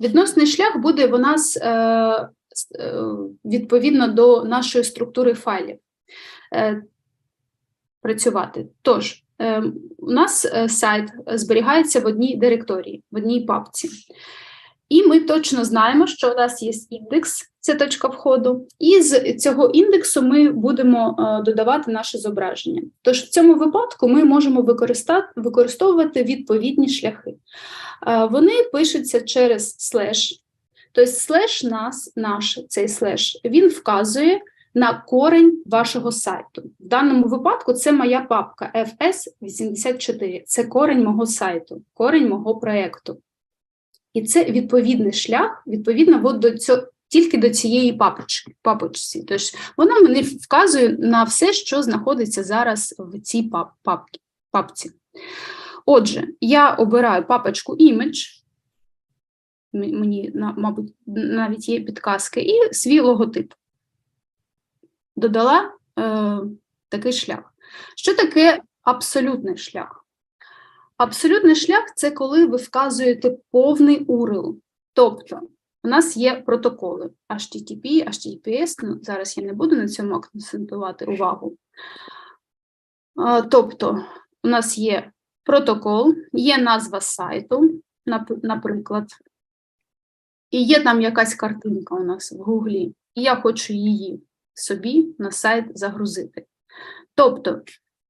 Відносний шлях буде у нас е, е, відповідно до нашої структури файлів е, працювати. Тож, у нас сайт зберігається в одній директорії, в одній папці. І ми точно знаємо, що у нас є індекс, це точка входу, і з цього індексу ми будемо е, додавати наше зображення. Тож в цьому випадку ми можемо використовувати відповідні шляхи. Е, Вони пишуться через слеш. Тобто слеш нас, наш цей слеш, він вказує на корень вашого сайту. В даному випадку це моя папка FS84. Це корень мого сайту, корень мого проєкту. І це відповідний шлях, відповідно от до цього, тільки до цієї папочки, папочці. Тобто вона мені вказує на все, що знаходиться зараз в цій пап, папці, папці. Отже, я обираю папочку Image, мені, мабуть, навіть є підказки, і свій логотип. Додала е, такий шлях. Що таке абсолютний шлях? Абсолютний шлях це коли ви вказуєте повний URL. Тобто, у нас є протоколи HTTP, HTTPS, ну, зараз я не буду на цьому акцентувати увагу. Тобто, у нас є протокол, є назва сайту, наприклад, і є там якась картинка у нас в Гуглі, і я хочу її собі на сайт загрузити. Тобто,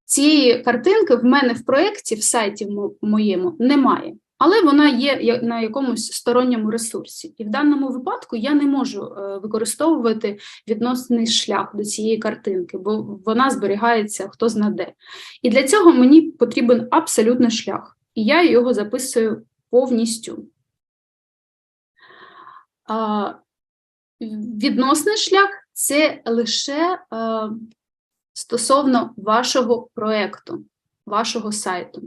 цієї картинки в мене в проєкті, в сайті моєму немає, але вона є на якомусь сторонньому ресурсі. І в даному випадку я не можу е, використовувати відносний шлях до цієї картинки, бо вона зберігається хто зна де. І для цього мені потрібен абсолютний шлях, і я його записую повністю. Відносний шлях це лише е, стосовно вашого проєкту, вашого сайту.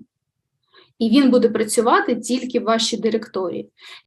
І він буде працювати тільки в вашій директорії.